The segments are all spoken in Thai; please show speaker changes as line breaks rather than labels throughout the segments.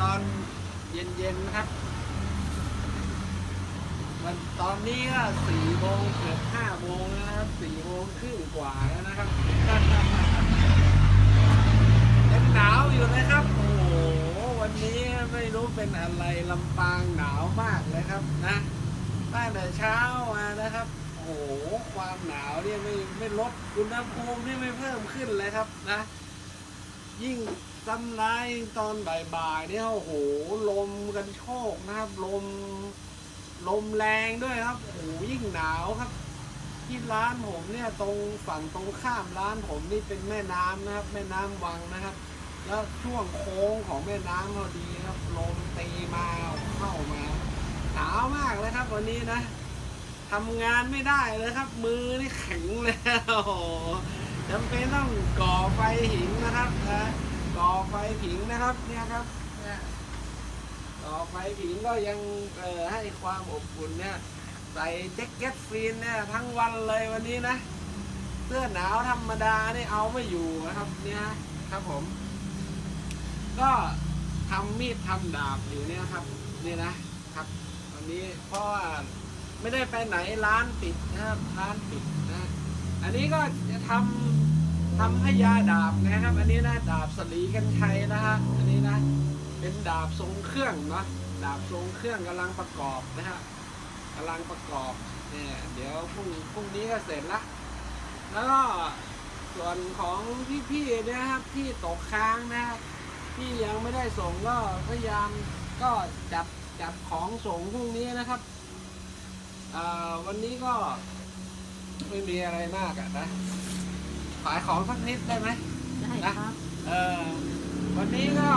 ตอนเย็นๆนะครับวันตอนนี้ก็สี่โมงเกือบห้าโมงแล้วนะครับสี่โมงครึ่งกว่าแล้วนะครับยังหนาวอยู่นะครับ โอ้โหวันนี้ไม่รู้เป็นอะไรลำปางหนาวมากเลยครับนะตั้งแต่เช้ามานะครับ โอ้โหความหนาวเนี่ยไม่ไม่ลดอุณหภูมินี่ไม่เพิ่มขึ้นเลยครับนะ ยิ่งซ้ำร้ายตอนบ่ายๆเนี่ยโอ้โหลมกันโชกนะครับ ลมลมแรงด้วยครับโอ้โหยิ่งหนาวครับ ที่ร้านผมเนี่ยตรงฝั่งตรงข้ามร้านผมนี่เป็นแม่น้ำนะครับ แม่น้ำวังนะครับ แล้วช่วงโค้งของแม่น้ำพอดีครับลมตีมาเข้ามาหนาวมากเลยครับ วันนี้นะทำงานไม่ได้เลยครับ มือนี่แข็งเลยโอ้โหจำเป็นต้องก่อไฟหิงนะครับนะ ก่อไฟผิงนะครับเนี่ยครับเนี่ยก่อไฟผิงก็ยังเออให้ความอบอุ่นเนี่ยใส่แจ็คเก็ตฟีนเนี่ยทั้งวันเลยวันนี้นะเสื้อหนาวธรรมดานี่เอาไม่อยู่นะครับเนี่ยครับผม ก็ทำมีดทำดาบอยู่เนี่ยครับนี่นะครับ วันนี้เพราะว่าไม่ได้ไปไหนร้านปิดนะครับร้านปิดนะ อันนี้ก็จะทำ ทำพยาดาบนะครับ อันนี้นะดาบสลีกันชัยนะฮะอันนี้นะ เป็นดาบทรงเครื่องเนาะดาบทรงเครื่องกำลังประกอบนะฮะกำลังประกอบเนี่ยเดี๋ยวพรุ่งพรุ่งนี้ก็เสร็จละแล้วก็ส่วนของพี่ๆนะครับที่ตกค้างนะครับที่ยังไม่ได้ส่งก็พยายามก็จัดจัดของส่งพรุ่งนี้นะครับอ่าวันนี้ก็ไม่มีอะไรมากอะนะ ขายของสักนิดได้ไหม
ได้ครับ
เออวันนี้ก็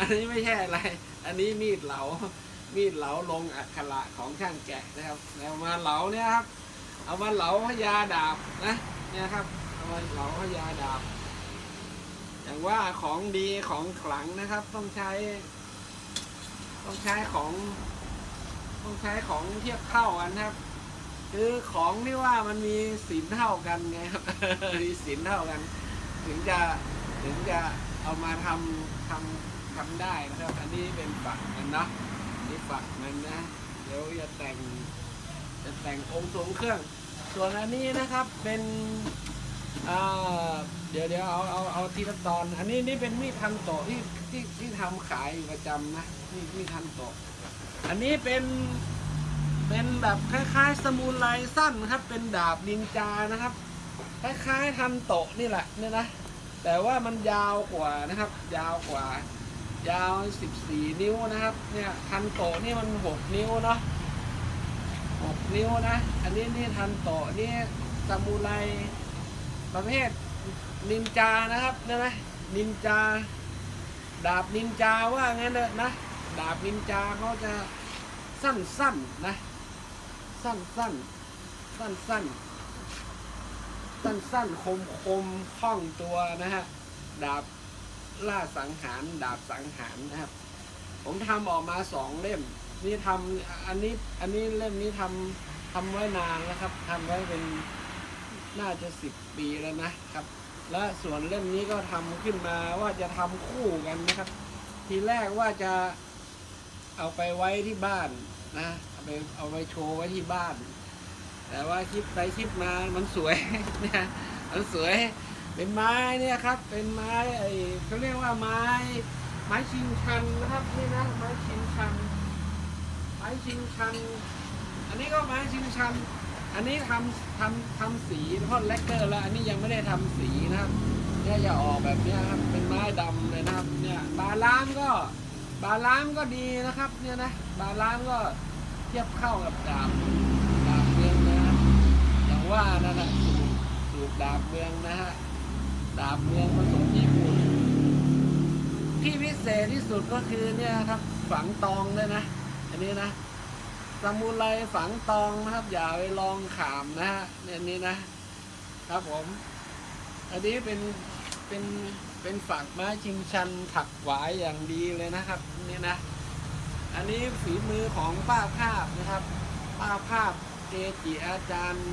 อันนี้ไม่ใช่อะไร อันนี้มีดเหลา มีดเหลาลงอักขระของช่างแกะนะครับแล้วมาเหลาเนี่ยครับ เอามาเหลาพยาดาบนะเนี่ยครับ เอามาเหลาพยาดาบ อย่างว่าของดีของขลังนะครับ ต้องใช้ ต้องใช้ของ ต้องใช้ของเทียบเท่ากันครับ คือของที่ว่ามันมีสินเท่ากันไงครับมีสินเท่ากัน ถึงจะถึงจะเอามาทำทำทำได้นะครับ อันนี้เป็นฝักมันนะนี่ฝักมันนะเดี๋ยวจะแต่งจะแต่งองค์ทรงเครื่อง ส่วนอันนี้นะครับเป็นเดี๋ยวเดี๋ยวเอาเอาเอาทีละตอน อันนี้นี่เป็นมีดทันโตที่ที่ที่ทำขายประจำนะนี่มีดทันโตอันนี้เป็น เป็นแบบคล้ายๆสมุไรสั้นครับ เป็นดาบนินจานะครับ คล้ายๆทันโตะนี่แหละเนี่ยนะ แต่ว่ามันยาวกว่านะครับ ยาวกว่า ยาว 14 นิ้วนะครับ เนี่ยทันโตะนี่มัน 6 นิ้วเนาะ6นิ้วนะ อันนี้นี่ทันโตะนี่ซามูไรประเภทนินจานะครับเนี่ยนะนินจา ดาบนินจาว่างั้นเถอะนะ ดาบนินจาเขาจะสั้นๆนะ สั้นๆสั้นๆสั้นๆคมคมคล่องตัวนะฮะดาบล่าสังหารดาบสังหารนะครับ ผมทำออกมาสองเล่ม นี่ทำอันนี้อันนี้เล่มนี้ทำทำไว้นานแล้วครับทำไว้เป็นน่าจะสิบปีแล้วนะครับ และส่วนเล่มนี้ก็ทำขึ้นมาว่าจะทำคู่กันนะครับ ทีแรกว่าจะเอาไปไว้ที่บ้านนะ ไปเอาไปโชว์ไว้ที่บ้าน แต่ว่าคิดไปคิดมามันสวยเนี่ยมันสวยเป็นไม้เนี่ยครับ เป็นไม้ไอ้เขาเรียกว่าไม้ ไม้ชิงชันนะครับนี่นะไม้ชิงชัน ไม้ชิงชัน อันนี้ก็ไม้ชิงชัน อันนี้ทำทำทำสีพ่นแลกเกอร์แล้ว อันนี้ยังไม่ได้ทำสีนะครับเนี่ยจะออกแบบเนี้ยครับ เป็นไม้ดำเลยนะครับ เนี่ยบาล้ามก็บาล้ามก็ดีนะครับ เนี่ยนะบาล้ามก็ ทียบเข้ากับดาบดาบเมืองนะอย่างว่านั่นแหละสูตรสูตรดาบเมืองนะฮะดาบเมืองผสมญี่ปุ่นที่พิเศษที่สุดก็คือเนี่ยครับ ฝังตองเลยนะ อันนี้นะซามูไรฝังตองนะครับ อย่าไปลองขามนะฮะเนี่ยนนี้นะครับผม อันนี้เป็นเป็นเป็นฝักไม้ชิงชันถักหวายอย่างดีเลยนะครับ นี่นะ อันนี้ฝีมือของป้าภาพนะครับ ป้าภาพเกจิอาจารย์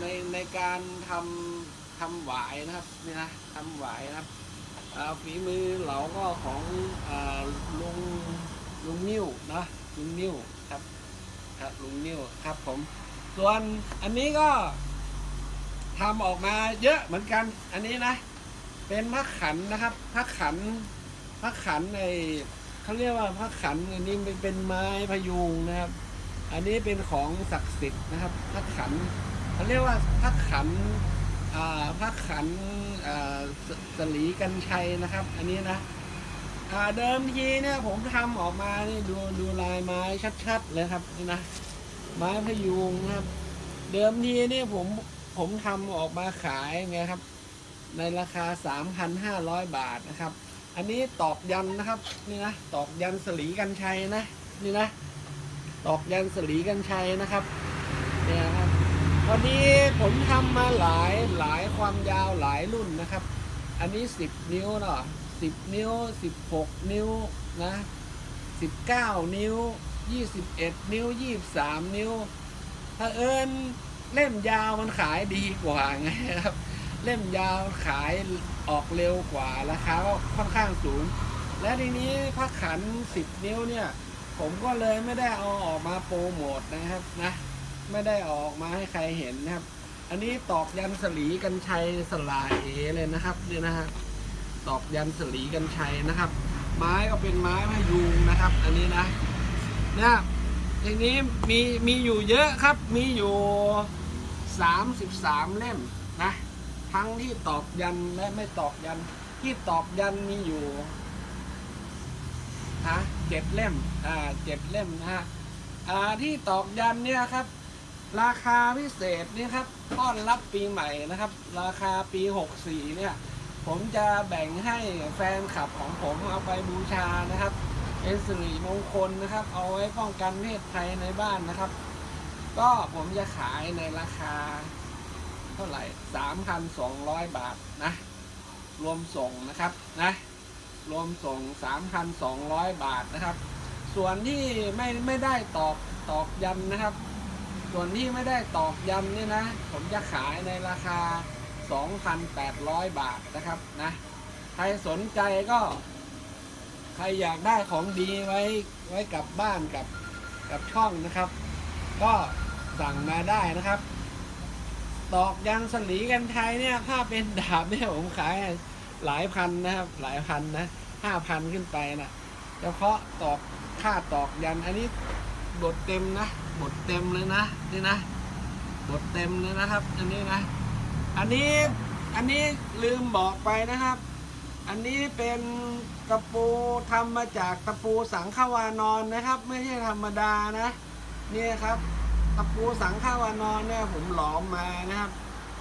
ในในการทำทำหวายนะครับนี่นะทำหวายนะครับฝีมือเหลาก็ของอลุงลุงนิ้วนะลุงนิ้วครับครับลุงนิ้วครับผม ส่วนอันนี้ก็ทำออกมาเยอะเหมือนกันอันนี้นะ เป็นพระขันนะครับพระขัน ระขันในเขาเรียกว่าพระขันอันนี้เป็นเป็นไม้พยุงนะครับ อันนี้เป็นของศักดิ์สิทธิ์นะครับ พระขันเขาเรียกว่าพระขันพระขันสลีกันชัยนะครับ อันนี้นะเดิมทีเนี่ยผมทำออกมานี่ดูดูลายไม้ชัดๆเลยครับนี่นะไม้พยุงนะครับ เดิมทีนี่ผมผมทำออกมาขายไงครับ ในราคา 3,500 บาทนะครับ อันนี้ตอกยันนะครับนี่นะตอกยันสลีกันชัยนะนี่นะ ตอกยันสลีกันชัยนะครับเนี่ยครับพอดีผมทำมาหลายหลายความยาวหลายรุ่นนะครับ อันนี้10นิ้วเนาะ10นิ้ว16นิ้วนะ19นิ้ว21นิ้ว23นิ้ว ถ้าเอิญเล่มยาวมันขายดีกว่าไงครับ เล่มยาวขาย ออกเร็วกว่าราคาก็ค่อนข้างสูง และทีนี้พระขัน 10 นิ้วเนี่ย ผมก็เลยไม่ได้เอาออกมาโปรโมทนะครับนะ ไม่ได้ออกมาให้ใครเห็นนะครับ อันนี้ตอกยันสลีกันชัยสลายเอเลยนะครับเนี่นะฮะตอกยันสลีกันชัยนะครับ ไม้ก็เป็นไม้พยุงนะครับ อันนี้นะเนี่ยอย่างนี้มีมีอยู่เยอะครับมีอยู่ 33 เล่ม ทั้งที่ตอกยันและไม่ตอกยัน ที่ตอกยันมีอยู่ฮะเจ็ดเล่มอ่าเจ็ดเล่มนะฮะอ่าที่ตอกยันเนี่ยครับ ราคาพิเศษเนี่ยครับต้อนรับปีใหม่นะครับ ราคาปี64เนี่ย ผมจะแบ่งให้แฟนคลับของผมเอาไปบูชานะครับเป็นสิริมงคลนะครับ เอาไว้ป้องกันเพศภัยในบ้านนะครับ ก็ผมจะขายในราคา เท่าไหร่3,200บาทนะ รวมส่งนะครับนะ รวมส่ง3,200บาทนะครับ ส่วนที่ไม่ไม่ได้ตอกตอกยันนะครับ ส่วนที่ไม่ได้ตอกยันนี่นะ ผมจะขายในราคา 2,800 บาทนะครับนะ ใครสนใจก็ ใครอยากได้ของดีไว้ไว้กับบ้านกับกับช่องนะครับ ก็สั่งมาได้นะครับ ตอกยันสลีกันไทยเนี่ย ถ้าเป็นดาบเนี่ยผมขายหลายพันนะครับ หลายพันนะห้าพันขึ้นไปนะเฉพาะตอกค่าตอกยันอันนี้บทเต็มนะบทเต็มเลยนะนี่นะบทเต็มเลยนะครับ อันนี้นะ อันนี้อันนี้ลืมบอกไปนะครับ อันนี้เป็นตะปูทำมาจากตะปูสังขวานอนนะครับ ไม่ใช่ธรรมดานะ นี่ครับ ตะปูสังขวานอนเนี่ยผมหลอมมานะครับ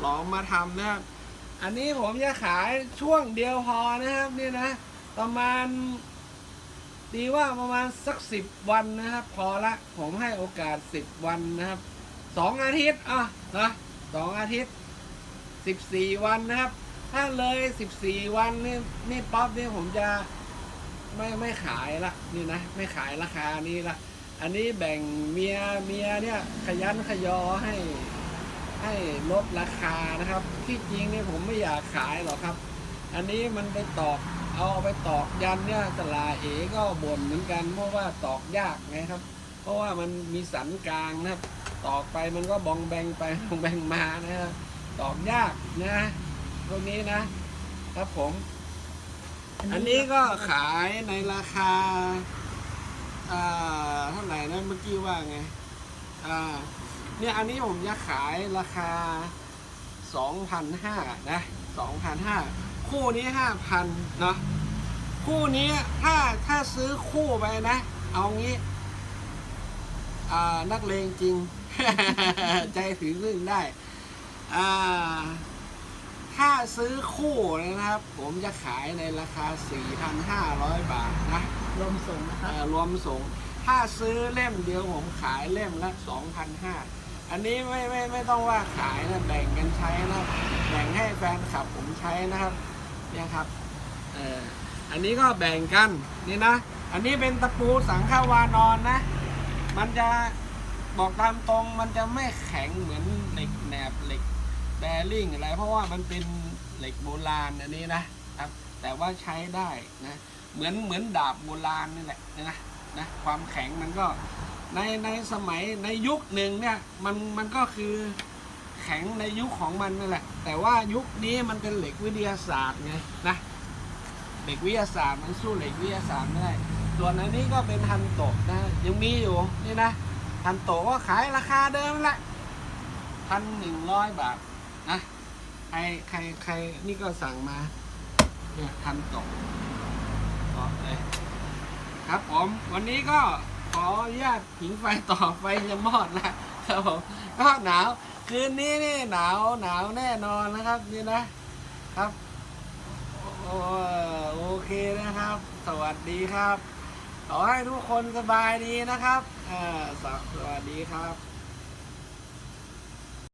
หลอมมาทำนะครับ อันนี้ผมจะขายช่วงเดียวพอนะครับนี่นะ ประมาณ ดีว่าประมาณสักสิบวันนะครับ พอละผมให้โอกาสสิบวันนะครับสองอาทิตย์อะนะสองอาทิตย์สิบสี่วันนะครับ ถ้าเลยสิบสี่วันนี่นี่ป๊อปนี่ผมจะไม่ไม่ขายละนี่นะ ไม่ขายราคานี้ละ อันนี้แบ่งเมียเมียเนี่ยขยันขยอให้ให้ลดราคานะครับ ที่จริงเนี่ยผมไม่อยากขายหรอกครับ อันนี้มันไปตอกเอาไปตอกยันเนี่ยสลาเอก็บ่นเหมือนกันเพราะว่าตอกยากไงครับ เพราะว่ามันมีสันกลางนะครับตอกไปมันก็บองแบงไปบองแบงมานะครับตอกยากนะพวกนี้นะครับผม อันนี้ก็ขายในราคา อ่าเท่าไหร่นะเมื่อกี้ว่าไงอ่าเนี่ยอันนี้ผมจะขายราคา 2,500นะ2,500คู่นี้ 5,000เนาะคู่นี้ถ้าถ้าซื้อคู่ไปนะ เอางี้ อ่านักเลงจริง ใจถือซึ่งได้ อ่า ถ้าซื้อคู่นะครับ ผมจะขายในราคา 4,500 บาทนะ
รวมส่งนะครับ
เอ่อรวมส่ง ถ้าซื้อเล่มเดียวผมขายเล่มละ2,500 อันนี้ไม่ไม่ไม่ต้องว่าขายนะแบ่งกันใช้นะ แบ่งให้แฟนคลับผมใช้นะครับ เนี่ยครับ เอออันนี้ก็แบ่งกันนี่นะ อันนี้เป็นตะปูสังขวานอนนะ มันจะบอกตามตรงมันจะไม่แข็งเหมือนเหล็กแหนบเหล็กแบริ่งอะไร เพราะว่ามันเป็นเหล็กโบราณอันนี้นะครับ แต่ว่าใช้ได้นะ เหมือนเหมือนดาบโบราณนี่แหละนะนะความแข็งมันก็ในในสมัยในยุคหนึ่งเนี่ยมันมันก็คือแข็งในยุคของมันนั่นแหละ แต่ว่ายุคนี้มันเป็นเหล็กวิทยาศาสตร์ไงนะเหล็กวิทยาศาสตร์มันสู้เหล็กวิทยาศาสตร์ไม่ได้ส่วนอันนี้ก็เป็นฮันโตะนะยังมีอยู่นี่นะฮันโตะก็ขายราคาเดิมแหละพันหนึ่งร้อยบาทนะใครใครใครนี่ก็สั่งมาเนี่ยฮันโตะ ต่อเลยครับผมวันนี้ก็ขออนุญาตผิงไฟต่อไฟจะมอดนะครับผมก็หนาวคืนนี้นี่หนาวหนาวแน่นอนนะครับนี่นะครับโอโอเคนะครับ สวัสดีครับ ขอให้ทุกคนสบายดีนะครับสวัสดีครับ